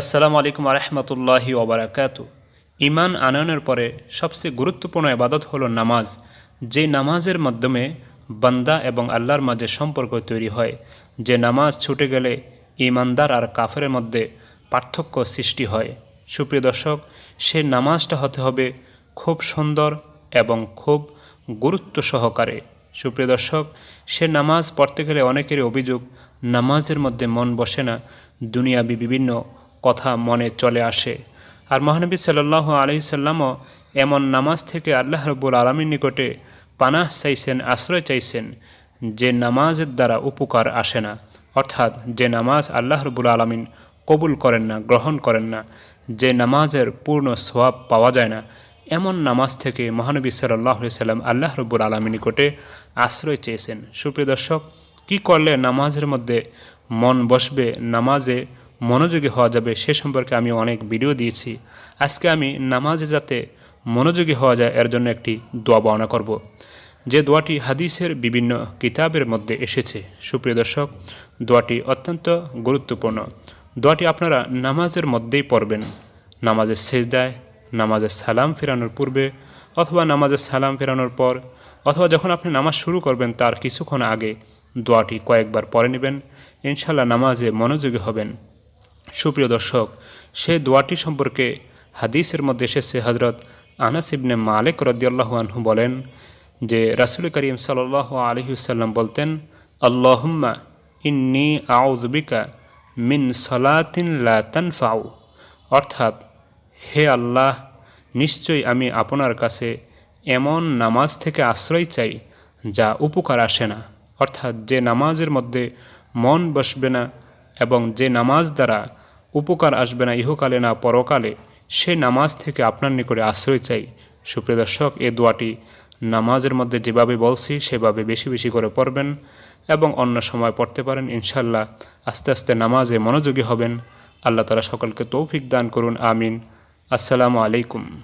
আসসালামু আলাইকুম আরহামতুল্লাহি ওবরাকাত ইমান আনয়নের পরে সবচেয়ে গুরুত্বপূর্ণ আবাদত হলো নামাজ। যে নামাজের মাধ্যমে বান্দা এবং আল্লাহর মাঝে সম্পর্ক তৈরি হয়। যে নামাজ ছুটে গেলে ইমানদার আর কাফের মধ্যে পার্থক্য সৃষ্টি হয়। সুপ্রিয় দর্শক, সে নামাজটা হতে হবে খুব সুন্দর এবং খুব গুরুত্ব সহকারে। সুপ্রিয় দর্শক, সে নামাজ পড়তে গেলে অনেকেরই অভিযোগ, নামাজের মধ্যে মন বসে না। দুনিয়াবি বিভিন্ন কথা মনে চলে আসে। আর মহানবী সাল্লাহ আলি সাল্লামও এমন নামাজ থেকে আল্লাহ রব্বুল আলমীর নিকটে পানাহ চাইছেন, আশ্রয় চাইছেন, যে নামাজের দ্বারা উপকার আসে না। অর্থাৎ যে নামাজ আল্লাহ রবুল আলমিন কবুল করেন না, গ্রহণ করেন না, যে নামাজের পূর্ণ সোয়াব পাওয়া যায় না, এমন নামাজ থেকে মহানবী সাল্লাহ সাল্লাম আল্লাহ রব্বুল আলমী নিকটে আশ্রয় চেয়েছেন। সুপ্রিয় দর্শক, কী করলে নামাজের মধ্যে মন বসবে, নামাজে মনোযোগী হওয়া যাবে, সে সম্পর্কে আমি অনেক ভিডিও দিয়েছি। আজকে আমি নামাজে যাতে মনোযোগী হওয়া যায়, এর জন্য একটি দোয়া বর্ণনা করব। যে দোয়াটি হাদিসের বিভিন্ন কিতাবের মধ্যে এসেছে। সুপ্রিয় দর্শক, দোয়াটি অত্যন্ত গুরুত্বপূর্ণ। দোয়াটি আপনারা নামাজের মধ্যেই পড়বেন। নামাজের সেজদায়, নামাজের সালাম ফেরানোর পূর্বে অথবা নামাজের সালাম ফেরানোর পর অথবা যখন আপনি নামাজ শুরু করবেন, তার কিছুক্ষণ আগে দোয়াটি কয়েকবার পরে নেবেন। ইনশাল্লাহ নামাজে মনোযোগী হবেন। সুপ্রিয় দর্শক, সে দোয়াটি সম্পর্কে হাদিসের মধ্যে এসেছে হজরত আনাস ইবনে মালিক রদিয়াল্লাহু আনহু বলেন যে, রাসুল করিম সাল্লাহ আলহিউসাল্লাম বলতেন, আল্লাহুম্মা ইন্নি আউদ্বিকা মিন সলাতিন লা তানফাউ। অর্থাৎ, হে আল্লাহ, নিশ্চয়ই আমি আপনার কাছে এমন নামাজ থেকে আশ্রয় চাই যা উপকার আসে না। অর্থাৎ, যে নামাজের মধ্যে মন বসবে না এবং যে নামাজ দ্বারা উপকার আসবে না ইহকালে না পরকালে, সে নামাজ থেকে আপনার নিকটে আশ্রয় চাই। সুপ্রিয় দর্শক, এ দোয়াটি নামাজের মধ্যে যেভাবে বলছি, সেভাবে বেশি বেশি করে পড়বেন এবং অন্য সময় পড়তে পারেন। ইনশাল্লাহ আস্তে আস্তে নামাজে মনোযোগী হবেন। আল্লাহ তালা সকলকে তৌফিক দান করুন, আমিন। আসসালামু আলাইকুম।